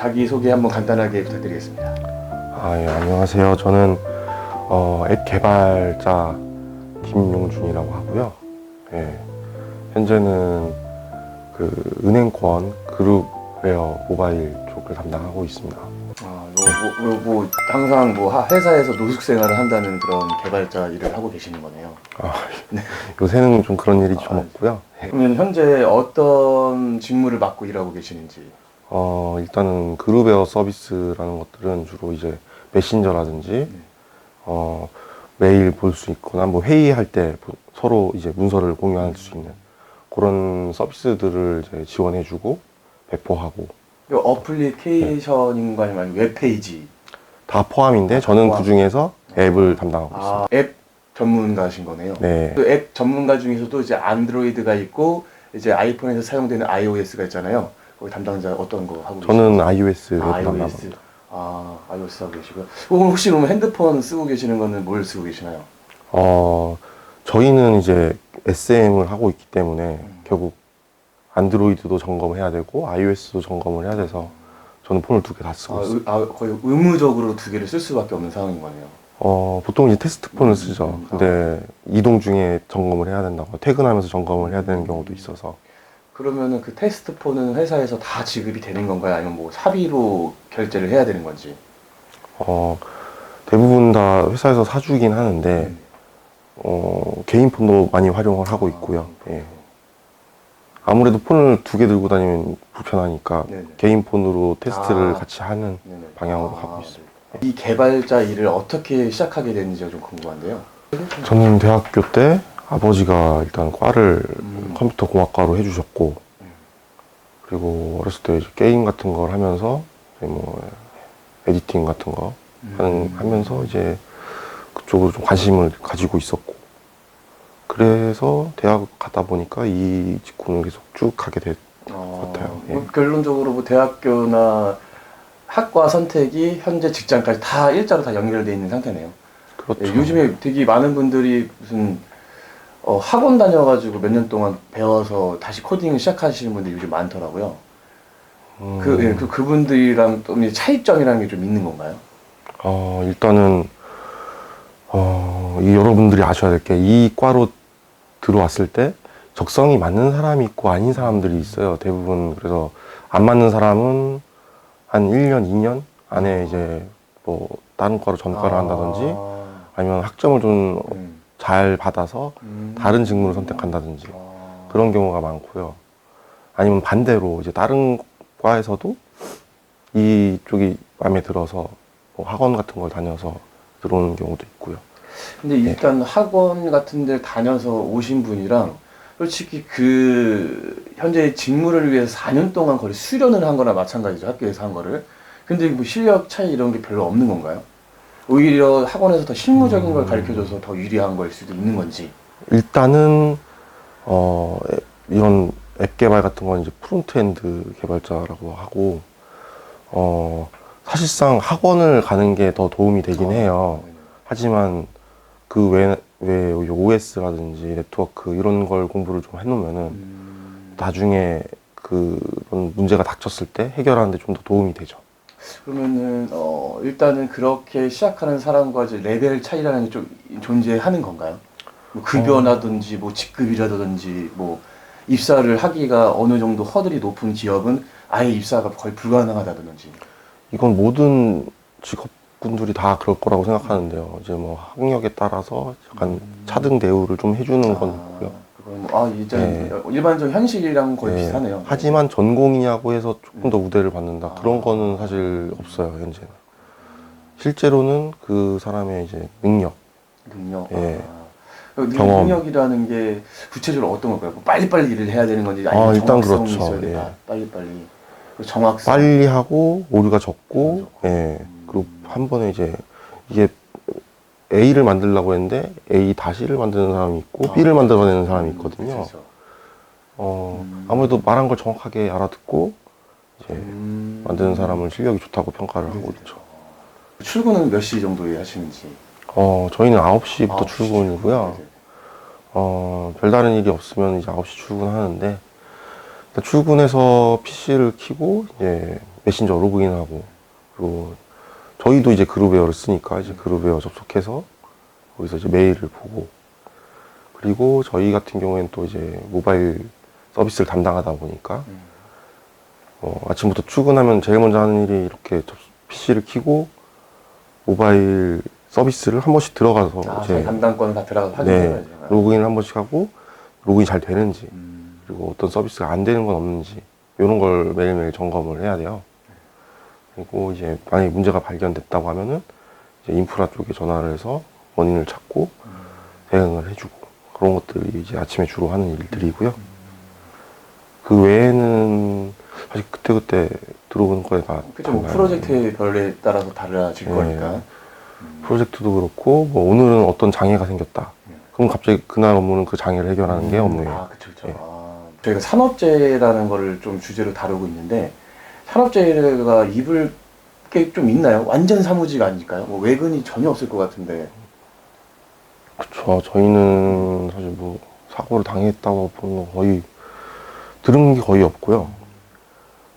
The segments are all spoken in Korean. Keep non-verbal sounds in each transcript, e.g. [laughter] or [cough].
자기 소개 한번 간단하게 부탁드리겠습니다. 아, 예, 안녕하세요. 저는 어, 앱 개발자 김용준이라고 하고요. 예, 현재는 그 은행권 그룹웨어 모바일 쪽을 담당하고 있습니다. 아, 요, 뭐, 요, 뭐 항상 뭐 하- 회사에서 노숙 생활을 한다는 그런 개발자 일을 하고 계시는 거네요. 아, 요새는 좀 그런 일이 좀 아, 없고요. 그러면 현재 어떤 직무를 맡고 일하고 계시는지. 어, 일단은 그룹웨어 서비스라는 것들은 주로 이제 메신저라든지 어, 메일 볼 수 있거나 뭐 회의할 때 보- 서로 이제 문서를 공유할 수 있는 그런 서비스들을 이제 지원해주고 배포하고 이 어플리케이션인가 아니면 웹페이지. 다 포함인데 저는 포함. 그 중에서 앱을 담당하고 아, 앱 전문가신 거네요. 있습니다. 네. 그 앱 전문가 중에서도 이제 안드로이드가 있고 이제 아이폰에서 사용되는 iOS가 있잖아요. 거기 담당자 어떤 거 하고 저는 아, 담당합니다. iOS. 아, iOS 하고 계시고요. 그럼 혹시 그럼 핸드폰 쓰고 계시는 거는 뭘 쓰고 계시나요? 어, 저희는 이제 SM을 하고 있기 때문에 결국 안드로이드도 점검을 해야 되고 iOS도 점검을 해야 돼서 저는 폰을 두 개다 쓰고 아, 있어요. 의- 아, 거의 의무적으로 두 개를 쓸 수밖에 없는 상황인 거네요. 어, 보통 이제 테스트 폰을 음, 쓰죠. 음, 근데 이동 중에 점검을 해야 된다고 퇴근하면서 점검을 해야 되는 경우도 있어서 그러면은 그 테스트 폰은 회사에서 다 지급이 되는 건가요? 아니면 뭐 사비로 결제를 해야 되는 건지? 어, 대부분 다 회사에서 사주긴 하는데 음. 어, 개인 폰도 많이 활용을 하고 있고요. 아, 예. 아무래도 폰을 두 개 들고 다니면 불편하니까 네네. 개인 폰으로 테스트를 아. 같이 하는 네네. 방향으로 아, 가고 있습니다. 이 개발자 일을 어떻게 시작하게 됐는지가 좀 궁금한데요. 저는 대학교 때 아버지가 일단 과를 음. 컴퓨터 공학과로 해주셨고 음. 그리고 어렸을 때 게임 같은 걸 하면서 뭐 에디팅 같은 거 하는, 음. 하면서 이제 그쪽으로 좀 관심을 가지고 있었고 그래서 대학 가다 보니까 이 직군을 계속 쭉 하게 됐 어, 같아요. 예. 뭐 결론적으로 뭐 대학교나 학과 선택이 현재 직장까지 다 일자로 다 연결돼 있는 상태네요. 그렇죠. 예, 요즘에 되게 많은 분들이 무슨 어, 학원 다녀가지고 몇 년 동안 배워서 다시 코딩을 시작하시는 분들이 요즘 많더라고요. 음, 그, 예, 그 그분들이랑 또 차이점이라는 게 좀 있는 건가요? 어, 일단은 어, 이 여러분들이 아셔야 될 게 이 과로 들어왔을 때 적성이 맞는 사람이 있고 아닌 사람들이 있어요. 대부분 그래서 안 맞는 사람은 한 1년, 2년 안에 이제 뭐 다른 과로 전과를 한다든지 아, 아니면 학점을 좀 잘 음, 받아서 음. 다른 직무를 선택한다든지 아, 그런 경우가 많고요. 아니면 반대로 이제 다른 과에서도 이쪽이 마음에 들어서 뭐 학원 같은 걸 다녀서 들어오는 경우도 있고요. 근데 일단 학원 같은 데 다녀서 오신 분이랑 솔직히 그 현재 직무를 위해서 4년 동안 거의 수련을 한 거나 마찬가지죠. 학교에서 한 거를. 근데 뭐 실력 차이 이런 게 별로 없는 건가요? 오히려 학원에서 더 실무적인 걸 가르쳐줘서 더 유리한 걸 수도 있는 건지. 일단은 어 에- 이런 앱 개발 같은 건 이제 프론트엔드 개발자라고 하고 어 사실상 학원을 가는 게 더 도움이 되긴 해요. 하지만 그 외, 외 OS라든지 네트워크 이런 걸 공부를 좀 해놓으면은 음, 나중에 그런 문제가 닥쳤을 때 해결하는데 좀 더 도움이 되죠. 그러면은 어 일단은 그렇게 시작하는 사람과 이제 레벨 차이라는 게 좀 존재하는 건가요? 뭐 급여라든지 뭐 직급이라든지 뭐 입사를 하기가 어느 정도 허들이 높은 기업은 아예 입사가 거의 불가능하다든지. 이건 모든 직업군들이 다 그럴 거라고 생각하는데요. 이제 뭐 학력에 따라서 약간 차등 대우를 좀 해주는 건 있고요. 뭐, 아 이제 네. 일반적 현실이랑 거의 네, 비슷하네요. 하지만 전공이냐고 해서 조금 더 우대를 받는다 아. 그런 거는 사실 없어요 현재는. 실제로는 그 사람의 이제 능력, 능력. 예. 아. 그 경험. 능력이라는 게 구체적으로 어떤 걸까요? 뭐 빨리빨리 일을 해야 되는 건지 아니면 아, 일단 정확성이 그렇죠. 있어야. 예. 빨리빨리. 정확성. 빨리 하고 오류가 적고, 오류가 적고. 예. 그리고 한 번에 이제 이게 A를 만들려고 했는데 A 다시를 만드는 사람이 있고 아. B를 만들어내는 사람이 있거든요. 그렇죠. 어, 음. 아무래도 말한 걸 정확하게 알아듣고 이제 음. 만드는 사람은 실력이 좋다고 평가를 하고 네, 있죠. 출근은 몇 시 정도에 하시는지? 어, 저희는 9시부터 9시. 출근이고요. 네네. 어, 별다른 일이 없으면 이제 9시 출근하는데, 출근해서 PC를 켜고, 이제 메신저 로그인하고 그리고 저희도 이제 그룹웨어를 쓰니까 이제 그룹웨어 접속해서 거기서 이제 메일을 보고 그리고 저희 같은 경우에는 또 이제 모바일 서비스를 담당하다 보니까 음. 어, 아침부터 출근하면 제일 먼저 하는 일이 이렇게 PC를 켜고 모바일 서비스를 한 번씩 들어가서 아, 저희 담당권 다 들어가서 네, 확인해야지. 로그인을 한 번씩 하고 로그인이 잘 되는지 음. 그리고 어떤 서비스가 안 되는 건 없는지 이런 걸 매일매일 점검을 해야 돼요. 그리고 이제 만약에 문제가 발견됐다고 하면은 이제 인프라 쪽에 전화를 해서 원인을 찾고 대응을 해주고 그런 것들이 이제 아침에 주로 하는 일들이고요. 그 외에는 사실 그때그때 들어오는 거에 다 그죠. 뭐 달라요. 프로젝트의 별에 따라서 달라질 네. 거니까. 프로젝트도 그렇고 뭐 오늘은 어떤 장애가 생겼다. 네. 그럼 갑자기 그날 업무는 그 장애를 해결하는 게 업무예요. 아, 그쵸, 그쵸. 예. 아, 저희가 산업재해라는 거를 좀 주제로 다루고 있는데, 산업재해가 입을 게 좀 있나요? 완전 사무직 아닐까요? 뭐 외근이 전혀 없을 것 같은데. 그렇죠. 저희는 사실 뭐 사고를 당했다고 보는 거 거의 들은 게 거의 없고요.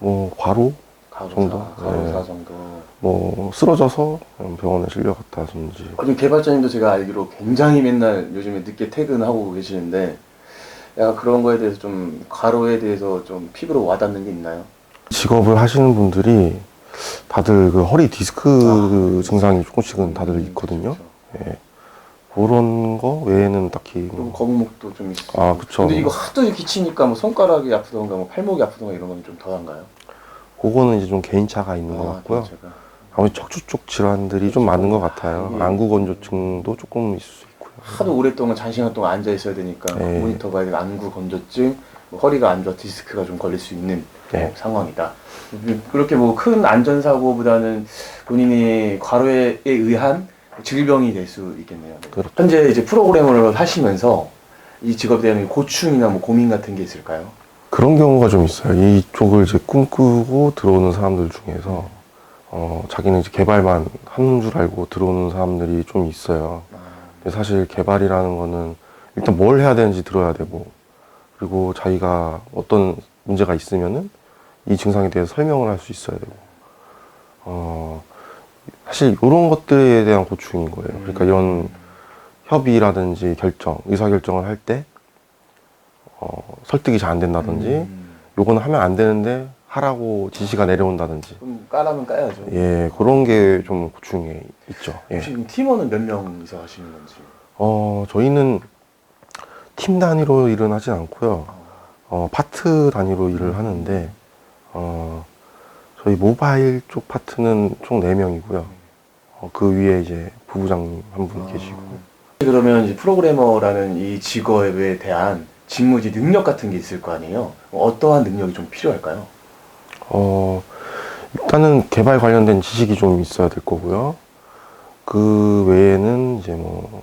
뭐 과로, 가로사, 정도? 가로사 네. 정도. 뭐 쓰러져서 병원에 실려갔다든지. 어제 개발자님도 제가 알기로 굉장히 맨날 요즘에 늦게 퇴근하고 계시는데, 약간 그런 거에 대해서 좀, 과로에 대해서 좀 피부로 와닿는 게 있나요? 직업을 하시는 분들이 다들 그 허리 디스크 증상이 조금씩은 다들 있거든요. 그렇죠. 예. 그런 거 외에는 딱히 그리고 뭐 거북목도 좀 있고. 아, 그쵸. 근데 이거 하도 이렇게 치니까 뭐 손가락이 아프던가 뭐 팔목이 아프던가 이런 건좀 더한가요? 그거는 이제 좀 개인차가 있는 것 아, 같고요. 제가. 아무래도 척추 쪽 질환들이 좀 많은 것 같아요. 이게- 안구 건조증도 조금 있을 수 있고요. 하도 오랫동안 장시간 동안 앉아 있어야 되니까 네. 모니터 봐야 되고 안구 건조증, 뭐 허리가 안 좋아 디스크가 좀 걸릴 수 있는 네. 어, 상황이다. 그렇게 뭐 큰 안전사고보다는 본인이 과로에 의한 질병이 될 수 있겠네요. 네. 그렇죠. 현재 이제 프로그래머를 하시면서 이 직업에 대한 고충이나 뭐 고민 같은 게 있을까요? 그런 경우가 좀 있어요. 이쪽을 이제 꿈꾸고 들어오는 사람들 중에서 어, 자기는 이제 개발만 하는 줄 알고 들어오는 사람들이 좀 있어요. 아, 근데 사실 개발이라는 거는 일단 뭘 해야 되는지 들어야 되고 그리고 자기가 어떤 문제가 있으면은 이 증상에 대해서 설명을 할 수 있어야 되고 어, 사실 이런 것들에 대한 고충인 거예요. 그러니까 이런 협의라든지 결정, 의사 결정을 할 때 어, 설득이 잘 안 된다든지 음, 요거는 하면 안 되는데 하라고 지시가 내려온다든지 좀 까라면 까야죠. 예 그런 게 좀 고충이 있죠. 예. 혹시 그럼 팀원은 몇 명이서 하시는 건지? 어 저희는 팀 단위로 일은 하진 않고요. 어 파트 단위로 일을 하는데 어 저희 모바일 쪽 파트는 총 4명이고요. 어, 그 위에 이제 부부장님 한 분 계시고 그러면 이제 프로그래머라는 이 직업에 대한 직무지 능력 같은 게 있을 거 아니에요? 어떠한 능력이 좀 필요할까요? 어, 일단은 개발 관련된 지식이 좀 있어야 될 거고요. 그 외에는 이제 뭐,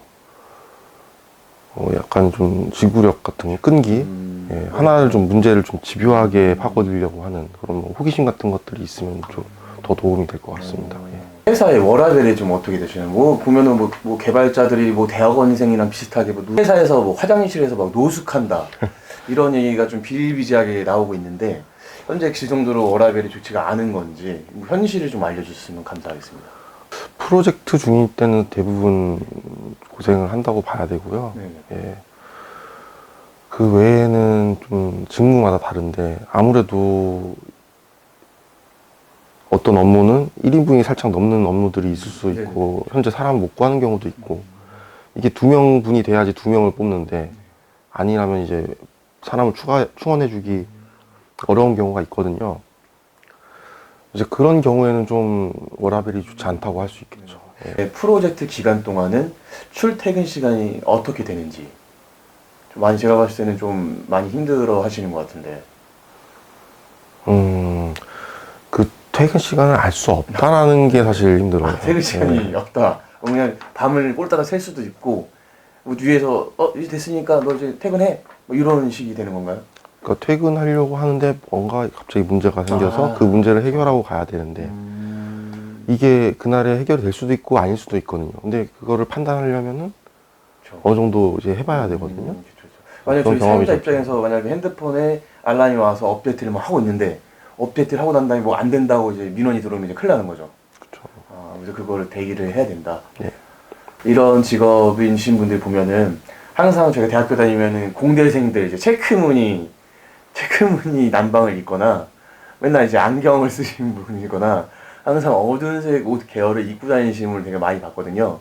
어, 약간 좀 지구력 같은 거, 끈기, 음, 예, 하나를 좀 문제를 좀 집요하게 파고들려고 하는 그런 뭐 호기심 같은 것들이 있으면 좀 더 도움이 될 것 같습니다. 예. 회사의 워라벨이 좀 어떻게 되시나요? 뭐 보면은 뭐, 뭐 개발자들이 뭐 대학원생이랑 비슷하게 뭐 회사에서 뭐 화장실에서 막 노숙한다 [laughs] 이런 얘기가 좀 비일비재하게 나오고 있는데 현재 그 정도로 워라벨이 좋지가 않은 건지 뭐 현실을 좀 알려주셨으면 감사하겠습니다. 프로젝트 중일 때는 대부분 고생을 한다고 봐야 되고요. 네. 예. 그 외에는 좀 직무마다 다른데 아무래도 어떤 업무는 1인분이 살짝 넘는 업무들이 있을 수 있고 현재 사람 못 구하는 경우도 있고 이게 두 명 분이 돼야지 두 명을 뽑는데 아니라면 이제 사람을 추가 충원해주기 어려운 경우가 있거든요. 이제 그런 경우에는 좀 워라벨이 좋지 않다고 할 수 있겠죠. 예. 네, 프로젝트 기간 동안은 출퇴근 시간이 어떻게 되는지 좀 많이 제가 봤을 때는 좀 많이 힘들어 하시는 것 같은데 음, 그 퇴근 시간을 알 수 없다라는 게 사실 힘들어요. 아, 퇴근 시간이 네. 없다. 그냥 밤을 꼴다가 셀 수도 있고 뭐 위에서 어 이제 됐으니까 너 이제 퇴근해 뭐 이런 식이 되는 건가요? 그러니까 퇴근하려고 하는데 뭔가 갑자기 문제가 생겨서 아. 그 문제를 해결하고 가야 되는데 음, 이게 그날에 해결이 될 수도 있고 아닐 수도 있거든요. 근데 그거를 판단하려면은 그렇죠. 어느 정도 이제 해봐야 되거든요. 음, 그렇죠, 그렇죠. 만약 저희 사용자 입장에서 만약에 핸드폰에 알람이 와서 업데이트를 막 하고 있는데 업데이트를 하고 난 다음에 뭐 안 된다고 이제 민원이 들어오면 이제 큰일 나는 거죠. 아, 그래서 그거를 대기를 해야 된다. 네. 이런 직업이신 분들 보면은 항상 저희가 대학교 다니면은 공대생들 이제 체크무늬 체크무늬 난방을 입거나 맨날 이제 안경을 [laughs] 쓰신 분이거나 항상 어두운색 옷 계열을 입고 다니시는 분을 되게 많이 봤거든요.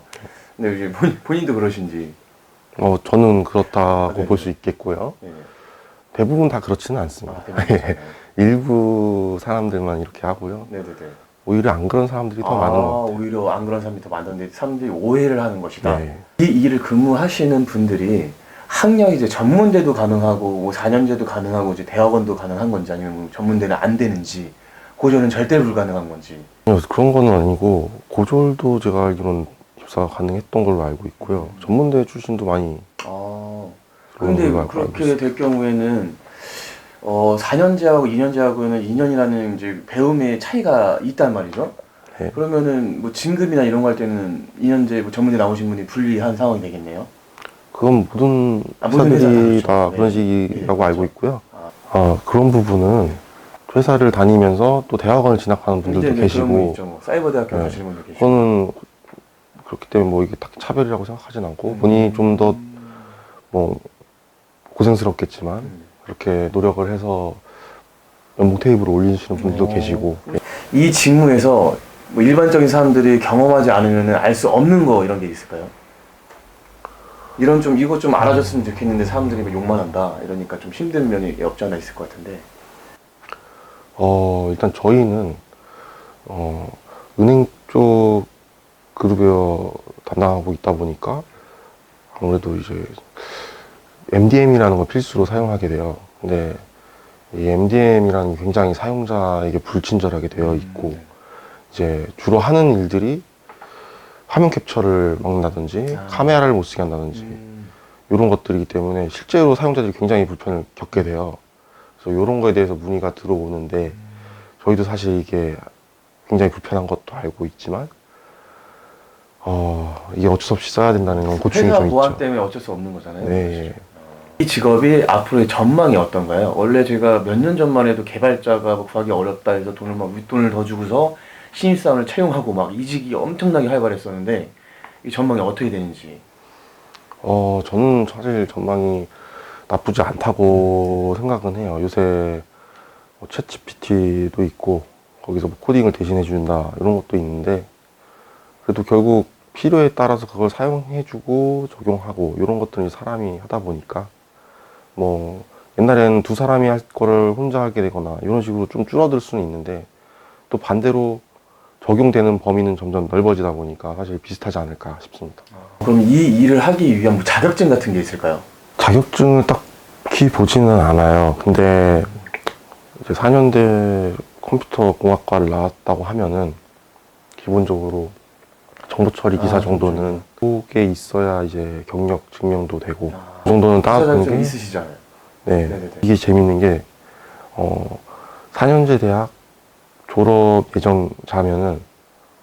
근데 이제 본, 본인도 그러신지. 어, 저는 그렇다고 네. 볼 수 있겠고요. 네. 대부분 다 그렇지는 않습니다. 아. [laughs] 일부 사람들만 이렇게 하고요. 네네네. 오히려 안 그런 사람들이 더 아, 많은 것 같아요. 오히려 안 그런 사람이 더 많던데 사람들이 오해를 하는 것이다. 네. 이 일을 근무하시는 분들이 학력이 이제 전문대도 가능하고 뭐 4년제도 가능하고 이제 대학원도 가능한 건지 아니면 뭐 전문대는 안 되는지 고졸은 절대 불가능한 건지. 그래서 그런 거는 아니고 고졸도 제가 알기로는 입사가 가능했던 걸로 알고 있고요. 전문대 출신도 많이 아. 그런 근데 걸로 알고 그렇게 있어요. 될 경우에는 어 4년제하고 2년제하고는 2년이라는 이제 배움의 차이가 있단 말이죠. 네. 그러면은 뭐 진급이나 이런 거 할 때는 2년제 뭐 전문대 나오신 분이 불리한 상황이 되겠네요. 그건 모든 아, 모든 회사들이 회사가 다 그렇죠. 그런 네. 식이라고 네, 알고 그렇죠. 있고요. 아. 아, 그런 부분은 회사를 다니면서 또 대학원을 진학하는 분들도 이제 네, 그런 분 계시고 있죠. 뭐 사이버 대학교 네. 가시는 분도 계시고. 그거는 그렇기 때문에 뭐 이게 딱 차별이라고 생각하진 않고 음. 본인이 좀 더 뭐 고생스럽겠지만 음. 그렇게 노력을 해서 연봉 테이블을 올리시는 분들도 어. 계시고 이 직무에서 뭐 일반적인 사람들이 경험하지 않으면 알 수 없는 거 이런 게 있을까요? 이런 좀 이거 좀 알아줬으면 좋겠는데 사람들이 뭐 욕만 한다. 이러니까 좀 힘든 면이 없지 않아 있을 것 같은데. 어 일단 저희는 어 은행 쪽 그룹에 담당하고 있다 보니까 아무래도 이제 MDM이라는 걸 필수로 사용하게 돼요. 근데 이 MDM이라는 게 굉장히 사용자에게 불친절하게 되어 있고 음, 이제 주로 하는 일들이 화면 캡처를 막는다든지 아. 카메라를 못 쓰게 한다든지 음, 이런 것들이기 때문에 실제로 사용자들이 굉장히 불편을 겪게 돼요. 그래서 이런 거에 대해서 문의가 들어오는데 저희도 사실 이게 굉장히 불편한 것도 알고 있지만 어 이게 어쩔 수 없이 써야 된다는 그런 고충이 회사 좀 보안 있죠. 때문에 어쩔 수 없는 거잖아요. 네. 이 직업이 앞으로의 전망이 어떤가요? 원래 제가 몇 년 전만 해도 개발자가 뭐 구하기 어렵다 해서 돈을 막 윗돈을 더 주고서 신입사원을 채용하고 막 이직이 엄청나게 활발했었는데 이 전망이 어떻게 되는지 어 저는 사실 전망이 나쁘지 않다고 생각은 해요. 요새 뭐 챗GPT도 있고 거기서 뭐 코딩을 대신해 준다 이런 것도 있는데 그래도 결국 필요에 따라서 그걸 사용해주고 적용하고 이런 것들을 사람이 하다 보니까 뭐 옛날에는 두 사람이 할 거를 혼자 하게 되거나 이런 식으로 좀 줄어들 수는 있는데 또 반대로 적용되는 범위는 점점 넓어지다 보니까 사실 비슷하지 않을까 싶습니다. 그럼 이 일을 하기 위한 뭐 자격증 같은 게 있을까요? 자격증을 딱히 보지는 않아요. 근데 이제 4년대 컴퓨터 공학과를 나왔다고 하면은 기본적으로 정보 처리 기사 아, 정도는 속에 있어야 이제 경력 증명도 되고 아, 그 정도는 따는 게 있으시잖아요. 네. 네네네. 이게 재밌는 게 어, 4년제 대학 졸업 예정자면은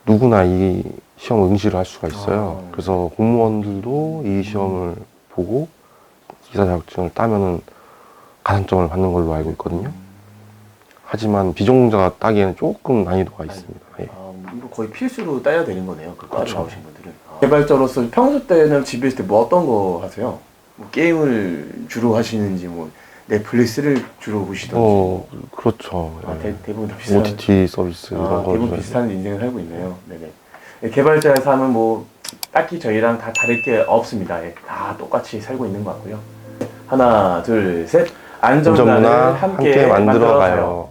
누구나 이 시험 응시를 할 수가 있어요. 아. 그래서 공무원들도 이 시험을 보고 기사 자격증을 따면은 가산점을 받는 걸로 알고 있거든요. 하지만 비전공자가 따기에는 조금 난이도가 있습니다. 예. 아, 이거 거의 필수로 따야 되는 거네요. 그 과를 그렇죠. 나오신 분들은. 아. 개발자로서 평소 때는 집에 있을 때 뭐 어떤 거 하세요? 뭐 게임을 주로 하시는지 뭐 넷플릭스를 주로 보시던지 어, 그렇죠. 아, 예. 대, 대부분 다 비슷한 OTT 서비스 아, 이런 거. 대부분 비슷한 인생을 살고 있네요. 네네. 예, 개발자의 삶은 뭐 딱히 저희랑 다 다를 게 없습니다. 예, 다 똑같이 살고 있는 것 같고요. 하나, 둘, 셋. 안전문화를 안전문화 함께, 함께 만들어 가요. 만들어가요.